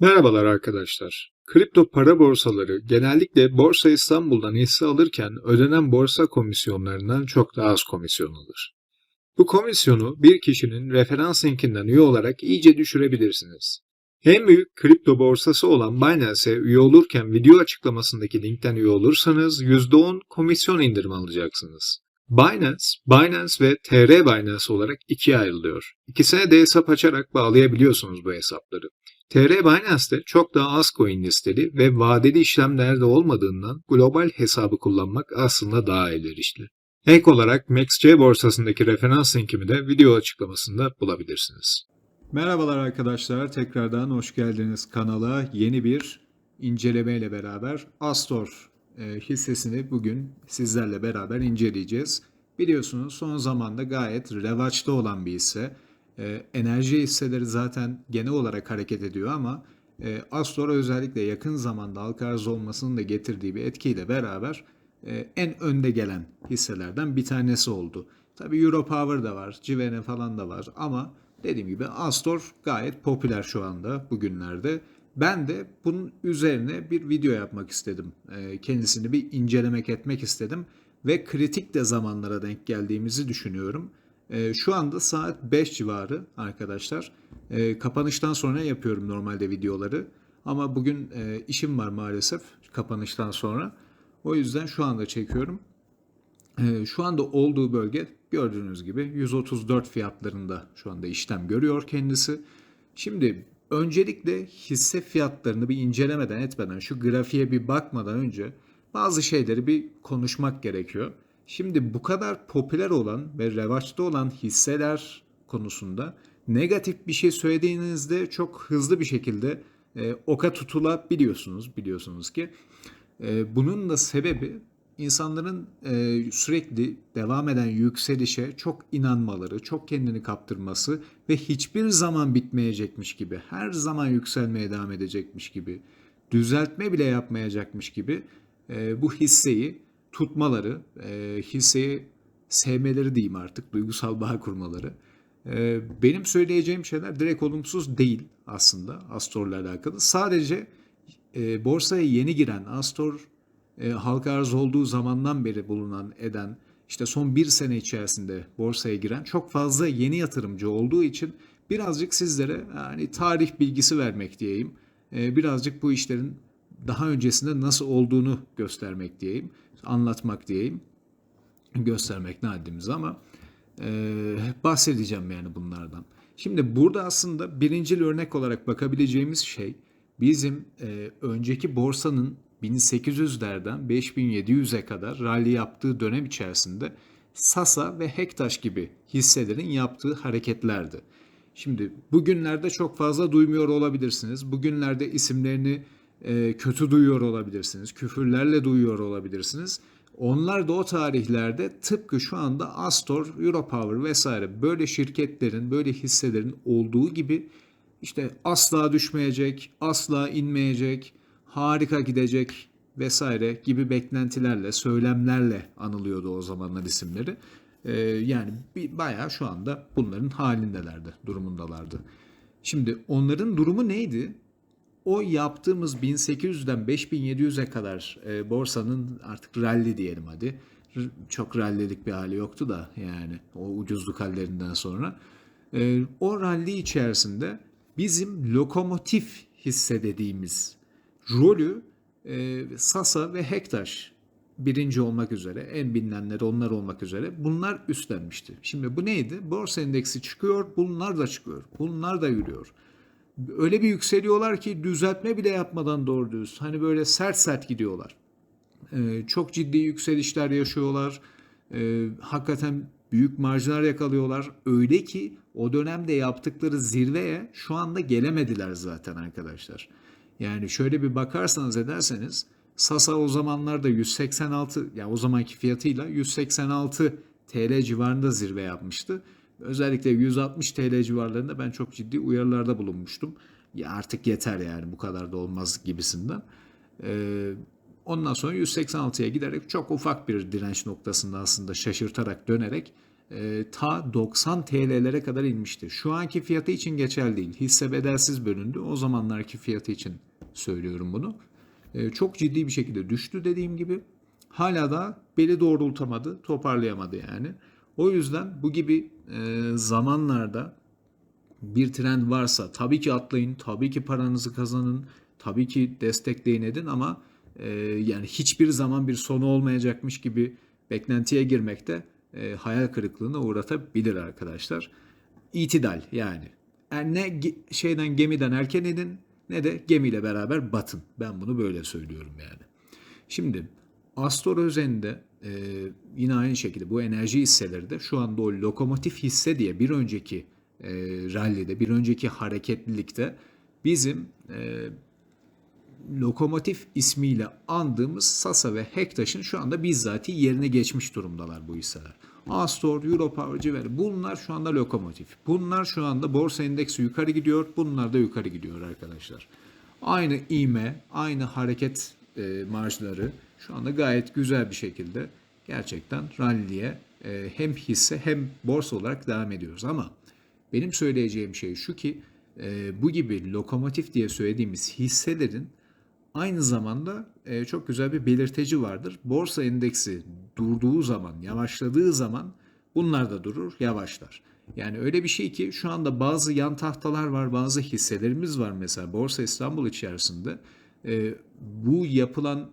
Merhabalar arkadaşlar. Kripto para borsaları genellikle Borsa İstanbul'dan hisse alırken ödenen borsa komisyonlarından çok daha az komisyon alır. Bu komisyonu bir kişinin referans linkinden üye olarak iyice düşürebilirsiniz. En büyük kripto borsası olan Binance'e üye olurken video açıklamasındaki linkten üye olursanız %10 komisyon indirimi alacaksınız. Binance, Binance ve TR Binance olarak ikiye ayrılıyor. İkisine de hesap açarak bağlayabiliyorsunuz bu hesapları. TR Binance'de çok daha az coin listeli ve vadeli işlemlerde olmadığından global hesabı kullanmak aslında daha elverişli. Ek olarak MaxC borsasındaki referans linkimi de video açıklamasında bulabilirsiniz. Merhabalar arkadaşlar, tekrardan hoş geldiniz kanala. Yeni bir inceleme ile beraber Astor e, hissesini bugün sizlerle beraber inceleyeceğiz. Biliyorsunuz son zamanda gayet revaçta olan bir hisse. E, enerji hisseleri zaten genel olarak hareket ediyor ama e, Astor özellikle yakın zamanda halka arz olmasının da getirdiği bir etkiyle beraber e, en önde gelen hisselerden bir tanesi oldu. Tabi Europower da var, Civene falan da var ama dediğim gibi Astor gayet popüler şu anda bugünlerde. Ben de bunun üzerine bir video yapmak istedim. E, kendisini bir incelemek etmek istedim ve kritik de zamanlara denk geldiğimizi düşünüyorum. E, şu anda saat 5 civarı arkadaşlar. E, kapanıştan sonra yapıyorum normalde videoları. Ama bugün e, işim var maalesef kapanıştan sonra. O yüzden şu anda çekiyorum. E, şu anda olduğu bölge gördüğünüz gibi 134 fiyatlarında şu anda işlem görüyor kendisi. Şimdi öncelikle hisse fiyatlarını bir incelemeden etmeden şu grafiğe bir bakmadan önce bazı şeyleri bir konuşmak gerekiyor. Şimdi bu kadar popüler olan ve revaçta olan hisseler konusunda negatif bir şey söylediğinizde çok hızlı bir şekilde e, oka tutulabiliyorsunuz biliyorsunuz ki. E, bunun da sebebi insanların e, sürekli devam eden yükselişe çok inanmaları, çok kendini kaptırması ve hiçbir zaman bitmeyecekmiş gibi, her zaman yükselmeye devam edecekmiş gibi, düzeltme bile yapmayacakmış gibi e, bu hisseyi tutmaları, e, hisseyi sevmeleri diyeyim artık, duygusal bağ kurmaları. E, benim söyleyeceğim şeyler direkt olumsuz değil aslında Astor'la alakalı. Sadece e, borsaya yeni giren Astor e, halka arz olduğu zamandan beri bulunan eden işte son bir sene içerisinde borsaya giren çok fazla yeni yatırımcı olduğu için birazcık sizlere yani tarih bilgisi vermek diyeyim. E, birazcık bu işlerin daha öncesinde nasıl olduğunu göstermek diyeyim, anlatmak diyeyim. Göstermek ne haddimiz ama e, bahsedeceğim yani bunlardan. Şimdi burada aslında birincil örnek olarak bakabileceğimiz şey bizim e, önceki borsanın 1800'lerden 5700'e kadar rally yaptığı dönem içerisinde Sasa ve Hektaş gibi hisselerin yaptığı hareketlerdi. Şimdi bugünlerde çok fazla duymuyor olabilirsiniz. Bugünlerde isimlerini e, kötü duyuyor olabilirsiniz. Küfürlerle duyuyor olabilirsiniz. Onlar da o tarihlerde tıpkı şu anda Astor, Europower vesaire böyle şirketlerin, böyle hisselerin olduğu gibi işte asla düşmeyecek, asla inmeyecek, harika gidecek vesaire gibi beklentilerle, söylemlerle anılıyordu o zamanlar isimleri. Ee, yani bir, bayağı şu anda bunların halindelerdi, durumundalardı. Şimdi onların durumu neydi? O yaptığımız 1800'den 5700'e kadar e, borsanın artık rally diyelim hadi. Çok rallilik bir hali yoktu da yani o ucuzluk hallerinden sonra. E, o rally içerisinde bizim lokomotif hisse dediğimiz rolü e, Sasa ve Hektaş birinci olmak üzere en bilinenleri onlar olmak üzere bunlar üstlenmişti. Şimdi bu neydi? Borsa endeksi çıkıyor, bunlar da çıkıyor. Bunlar da yürüyor. Öyle bir yükseliyorlar ki düzeltme bile yapmadan doğru düz. Hani böyle sert sert gidiyorlar. Ee, çok ciddi yükselişler yaşıyorlar. Ee, hakikaten büyük marjlar yakalıyorlar. Öyle ki o dönemde yaptıkları zirveye şu anda gelemediler zaten arkadaşlar. Yani şöyle bir bakarsanız ederseniz Sasa o zamanlarda 186 yani o zamanki fiyatıyla 186 TL civarında zirve yapmıştı. Özellikle 160 TL civarlarında ben çok ciddi uyarılarda bulunmuştum. Ya artık yeter yani bu kadar da olmaz gibisinden. Ee, ondan sonra 186'ya giderek çok ufak bir direnç noktasında aslında şaşırtarak dönerek e, ta 90 TL'lere kadar inmişti. Şu anki fiyatı için geçerli değil. Hisse bedelsiz bölündü. O zamanlarki fiyatı için söylüyorum bunu. E, çok ciddi bir şekilde düştü dediğim gibi. Hala da beli doğrultamadı, toparlayamadı yani. O yüzden bu gibi e, zamanlarda bir trend varsa tabii ki atlayın, tabii ki paranızı kazanın, tabii ki destekleyin edin ama e, yani hiçbir zaman bir sonu olmayacakmış gibi beklentiye girmek de e, hayal kırıklığına uğratabilir arkadaşlar. İtidal yani. Yani ne ge- şeyden gemiden erken edin ne de gemiyle beraber batın. Ben bunu böyle söylüyorum yani. Şimdi Astor özelinde e, yine aynı şekilde bu enerji hisseleri de şu anda o lokomotif hisse diye bir önceki e, rallide, bir önceki hareketlilikte bizim e, lokomotif ismiyle andığımız Sasa ve Hektaş'ın şu anda bizzati yerine geçmiş durumdalar bu hisseler. Astor, Europower, Civeri bunlar şu anda lokomotif. Bunlar şu anda borsa endeksi yukarı gidiyor. Bunlar da yukarı gidiyor arkadaşlar. Aynı ivme, aynı hareket e, marjları şu anda gayet güzel bir şekilde gerçekten rally'e e, hem hisse hem borsa olarak devam ediyoruz. Ama benim söyleyeceğim şey şu ki e, bu gibi lokomotif diye söylediğimiz hisselerin aynı zamanda e, çok güzel bir belirteci vardır. Borsa endeksi durduğu zaman, yavaşladığı zaman bunlar da durur, yavaşlar. Yani öyle bir şey ki şu anda bazı yan tahtalar var, bazı hisselerimiz var mesela Borsa İstanbul içerisinde. Bu yapılan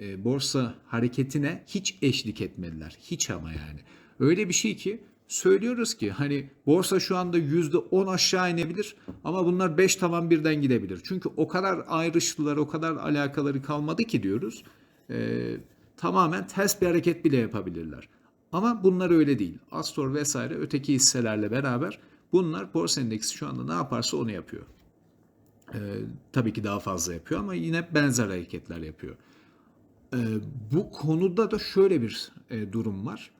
e, borsa hareketine hiç eşlik etmediler. Hiç ama yani. Öyle bir şey ki söylüyoruz ki hani borsa şu anda %10 aşağı inebilir ama bunlar 5 tavan birden gidebilir. Çünkü o kadar ayrıştılar, o kadar alakaları kalmadı ki diyoruz. Ee, tamamen ters bir hareket bile yapabilirler. Ama bunlar öyle değil. Astor vesaire öteki hisselerle beraber bunlar borsa endeksi şu anda ne yaparsa onu yapıyor. Ee, tabii ki daha fazla yapıyor ama yine benzer hareketler yapıyor. Ee, bu konuda da şöyle bir e, durum var.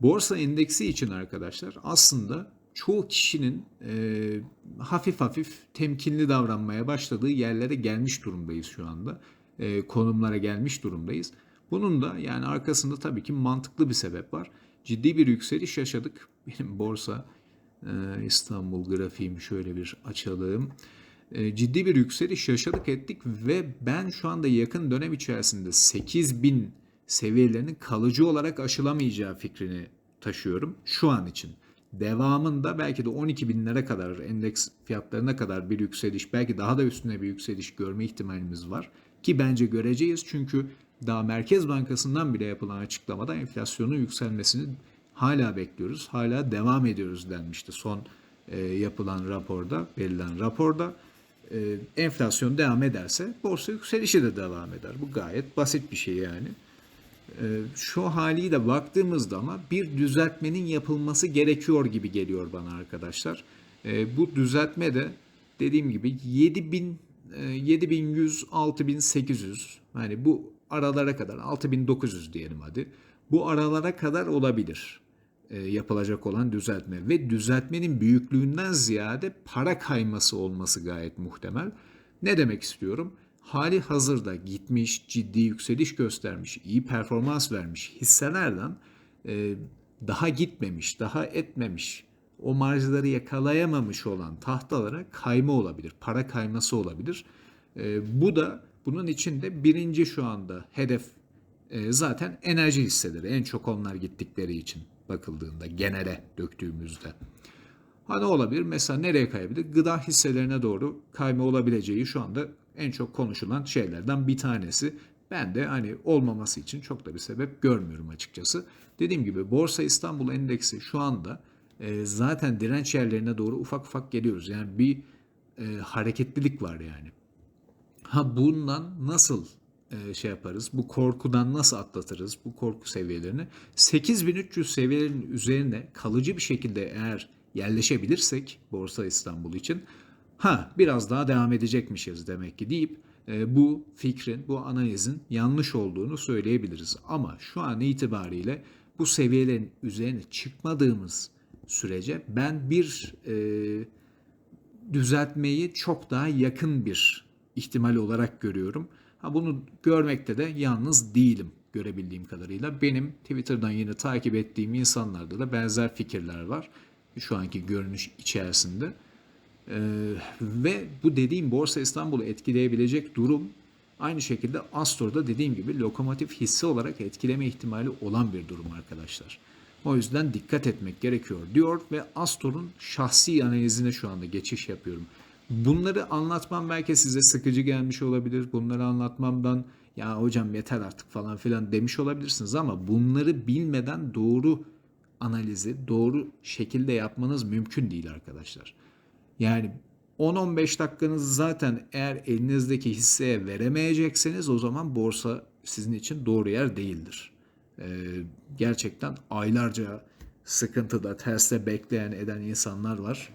Borsa endeksi için arkadaşlar aslında çoğu kişinin e, hafif hafif temkinli davranmaya başladığı yerlere gelmiş durumdayız şu anda. E, konumlara gelmiş durumdayız. Bunun da yani arkasında tabii ki mantıklı bir sebep var. Ciddi bir yükseliş yaşadık. Benim borsa e, İstanbul grafiğimi şöyle bir açalım. E, ciddi bir yükseliş yaşadık ettik ve ben şu anda yakın dönem içerisinde 8000 seviyelerinin kalıcı olarak aşılamayacağı fikrini taşıyorum şu an için. Devamında belki de 12 binlere kadar endeks fiyatlarına kadar bir yükseliş belki daha da üstüne bir yükseliş görme ihtimalimiz var. Ki bence göreceğiz çünkü daha Merkez Bankası'ndan bile yapılan açıklamada enflasyonun yükselmesini hala bekliyoruz. Hala devam ediyoruz denmişti son e, yapılan raporda, verilen raporda. E, enflasyon devam ederse borsa yükselişi de devam eder. Bu gayet basit bir şey yani. Ee, şu haliyle baktığımızda ama bir düzeltmenin yapılması gerekiyor gibi geliyor bana arkadaşlar. Ee, bu düzeltme de dediğim gibi 7000 e, 7100 6800 hani bu aralara kadar 6900 diyelim hadi. Bu aralara kadar olabilir e, yapılacak olan düzeltme ve düzeltmenin büyüklüğünden ziyade para kayması olması gayet muhtemel. Ne demek istiyorum? hali hazırda gitmiş, ciddi yükseliş göstermiş, iyi performans vermiş hisselerden e, daha gitmemiş, daha etmemiş, o marjları yakalayamamış olan tahtalara kayma olabilir, para kayması olabilir. E, bu da bunun içinde birinci şu anda hedef e, zaten enerji hisseleri. En çok onlar gittikleri için bakıldığında genele döktüğümüzde. Ha ne olabilir? Mesela nereye kayabilir? Gıda hisselerine doğru kayma olabileceği şu anda en çok konuşulan şeylerden bir tanesi. Ben de hani olmaması için çok da bir sebep görmüyorum açıkçası. Dediğim gibi Borsa İstanbul Endeksi şu anda e, zaten direnç yerlerine doğru ufak ufak geliyoruz. Yani bir e, hareketlilik var yani. Ha bundan nasıl şey yaparız? Bu korkudan nasıl atlatırız? Bu korku seviyelerini 8300 seviyelerinin üzerine kalıcı bir şekilde eğer yerleşebilirsek Borsa İstanbul için ha biraz daha devam edecekmişiz demek ki deyip e, bu fikrin, bu analizin yanlış olduğunu söyleyebiliriz. Ama şu an itibariyle bu seviyelerin üzerine çıkmadığımız sürece ben bir e, düzeltmeyi çok daha yakın bir ihtimal olarak görüyorum. Ha bunu görmekte de yalnız değilim görebildiğim kadarıyla. Benim Twitter'dan yine takip ettiğim insanlarda da benzer fikirler var. Şu anki görünüş içerisinde. Ee, ve bu dediğim Borsa İstanbul'u etkileyebilecek durum aynı şekilde Astor'da dediğim gibi lokomotif hisse olarak etkileme ihtimali olan bir durum arkadaşlar. O yüzden dikkat etmek gerekiyor diyor ve Astor'un şahsi analizine şu anda geçiş yapıyorum. Bunları anlatmam belki size sıkıcı gelmiş olabilir. Bunları anlatmamdan ya hocam yeter artık falan filan demiş olabilirsiniz ama bunları bilmeden doğru analizi doğru şekilde yapmanız mümkün değil arkadaşlar. Yani 10-15 dakikanızı zaten eğer elinizdeki hisseye veremeyecekseniz o zaman borsa sizin için doğru yer değildir. Ee, gerçekten aylarca sıkıntıda, terste bekleyen eden insanlar var.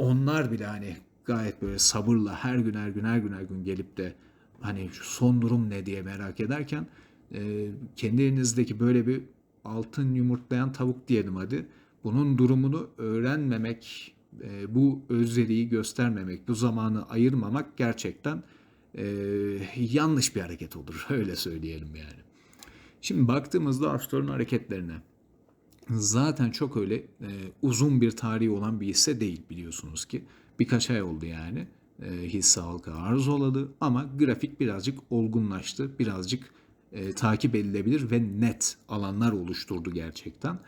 Onlar bile hani gayet böyle sabırla her gün her gün her gün her gün gelip de hani son durum ne diye merak ederken e, kendi böyle bir altın yumurtlayan tavuk diyelim hadi. Bunun durumunu öğrenmemek, e, bu özveriyi göstermemek, bu zamanı ayırmamak gerçekten e, yanlış bir hareket olur. Öyle söyleyelim yani. Şimdi baktığımızda Astor'un hareketlerine zaten çok öyle e, uzun bir tarihi olan bir hisse değil biliyorsunuz ki. Birkaç ay oldu yani e, hisse halka arz oladı ama grafik birazcık olgunlaştı. Birazcık e, takip edilebilir ve net alanlar oluşturdu gerçekten.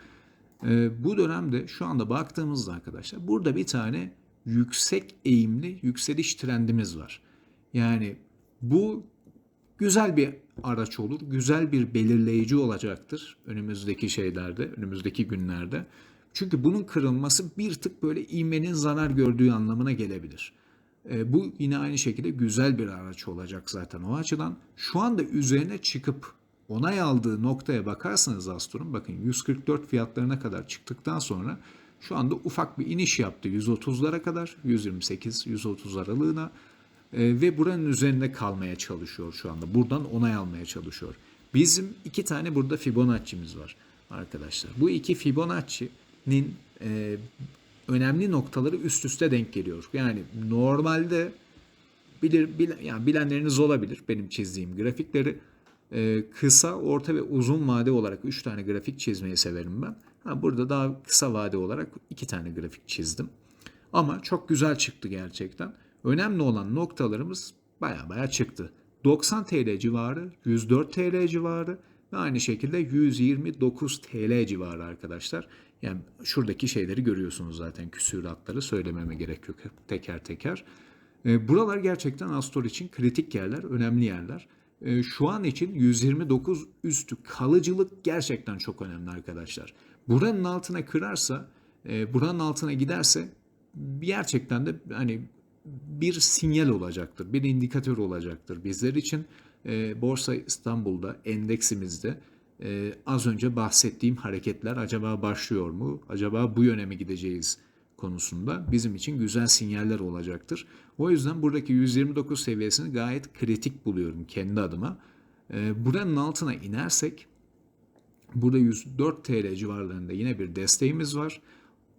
E, bu dönemde şu anda baktığımızda arkadaşlar burada bir tane yüksek eğimli yükseliş trendimiz var. Yani bu güzel bir araç olur. Güzel bir belirleyici olacaktır önümüzdeki şeylerde, önümüzdeki günlerde. Çünkü bunun kırılması bir tık böyle ivmenin zarar gördüğü anlamına gelebilir. E, bu yine aynı şekilde güzel bir araç olacak zaten o açıdan. Şu anda üzerine çıkıp onay aldığı noktaya bakarsanız Astor'un bakın 144 fiyatlarına kadar çıktıktan sonra şu anda ufak bir iniş yaptı 130'lara kadar 128-130 aralığına ve buranın üzerinde kalmaya çalışıyor şu anda. Buradan onay almaya çalışıyor. Bizim iki tane burada Fibonacci'miz var arkadaşlar. Bu iki Fibonacci'nin e, önemli noktaları üst üste denk geliyor. Yani normalde bilir, bil, yani bilenleriniz olabilir benim çizdiğim grafikleri. E, kısa, orta ve uzun vade olarak 3 tane grafik çizmeyi severim ben. Ha, burada daha kısa vade olarak 2 tane grafik çizdim. Ama çok güzel çıktı gerçekten. Önemli olan noktalarımız baya baya çıktı. 90 TL civarı, 104 TL civarı ve aynı şekilde 129 TL civarı arkadaşlar. Yani şuradaki şeyleri görüyorsunuz zaten küsüratları söylememe gerek yok teker teker. E, buralar gerçekten Astor için kritik yerler, önemli yerler. E, şu an için 129 üstü kalıcılık gerçekten çok önemli arkadaşlar. Buranın altına kırarsa, e, buranın altına giderse gerçekten de hani bir sinyal olacaktır, bir indikatör olacaktır bizler için. E, Borsa İstanbul'da endeksimizde e, az önce bahsettiğim hareketler acaba başlıyor mu? Acaba bu yöne mi gideceğiz konusunda bizim için güzel sinyaller olacaktır. O yüzden buradaki 129 seviyesini gayet kritik buluyorum kendi adıma. E, buranın altına inersek burada 104 TL civarlarında yine bir desteğimiz var.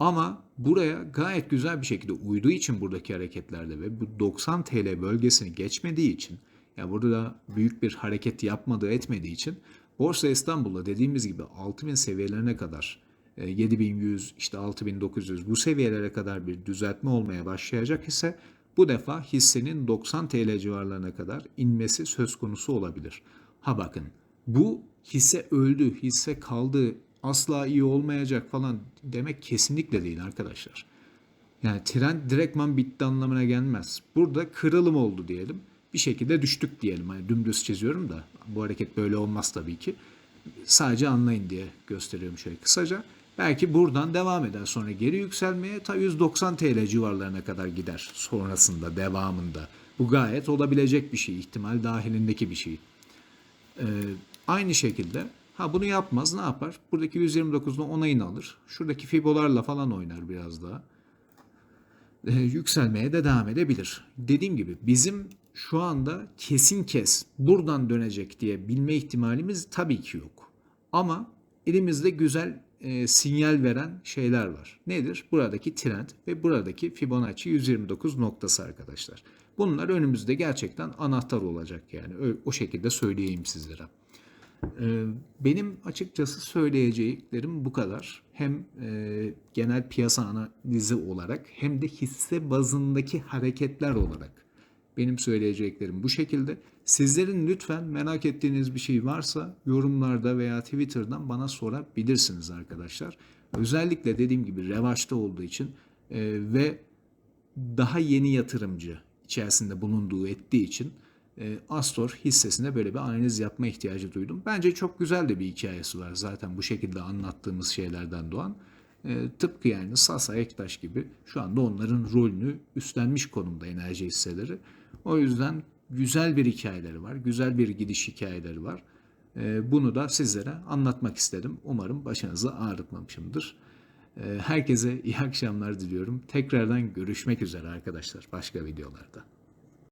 Ama buraya gayet güzel bir şekilde uyduğu için buradaki hareketlerde ve bu 90 TL bölgesini geçmediği için yani burada da büyük bir hareket yapmadığı etmediği için Borsa İstanbul'da dediğimiz gibi 6000 seviyelerine kadar 7100 işte 6900 bu seviyelere kadar bir düzeltme olmaya başlayacak ise bu defa hissenin 90 TL civarlarına kadar inmesi söz konusu olabilir. Ha bakın bu hisse öldü, hisse kaldı, asla iyi olmayacak falan demek kesinlikle değil arkadaşlar. Yani trend direktman bitti anlamına gelmez. Burada kırılım oldu diyelim. Bir şekilde düştük diyelim. Hani dümdüz çiziyorum da bu hareket böyle olmaz tabii ki. Sadece anlayın diye gösteriyorum şöyle kısaca. Belki buradan devam eder sonra geri yükselmeye ta 190 TL civarlarına kadar gider sonrasında devamında. Bu gayet olabilecek bir şey ihtimal dahilindeki bir şey. Ee, aynı şekilde Ha bunu yapmaz ne yapar? Buradaki 129'dan onayını alır. Şuradaki fibolarla falan oynar biraz daha. Ee, yükselmeye de devam edebilir. Dediğim gibi bizim şu anda kesin kes buradan dönecek diye bilme ihtimalimiz tabii ki yok. Ama elimizde güzel e, sinyal veren şeyler var. Nedir? Buradaki trend ve buradaki Fibonacci 129 noktası arkadaşlar. Bunlar önümüzde gerçekten anahtar olacak yani. O şekilde söyleyeyim sizlere. Ee, Benim açıkçası söyleyeceklerim bu kadar. Hem e, genel piyasa analizi olarak hem de hisse bazındaki hareketler olarak benim söyleyeceklerim bu şekilde. Sizlerin lütfen merak ettiğiniz bir şey varsa yorumlarda veya Twitter'dan bana sorabilirsiniz arkadaşlar. Özellikle dediğim gibi revaçta olduğu için e, ve daha yeni yatırımcı içerisinde bulunduğu ettiği için Astor hissesine böyle bir analiz yapma ihtiyacı duydum. Bence çok güzel de bir hikayesi var zaten bu şekilde anlattığımız şeylerden doğan. E, tıpkı yani Sasa Ektaş gibi şu anda onların rolünü üstlenmiş konumda enerji hisseleri. O yüzden güzel bir hikayeleri var, güzel bir gidiş hikayeleri var. E, bunu da sizlere anlatmak istedim. Umarım başınızı ağrıtmamışımdır. E, herkese iyi akşamlar diliyorum. Tekrardan görüşmek üzere arkadaşlar başka videolarda.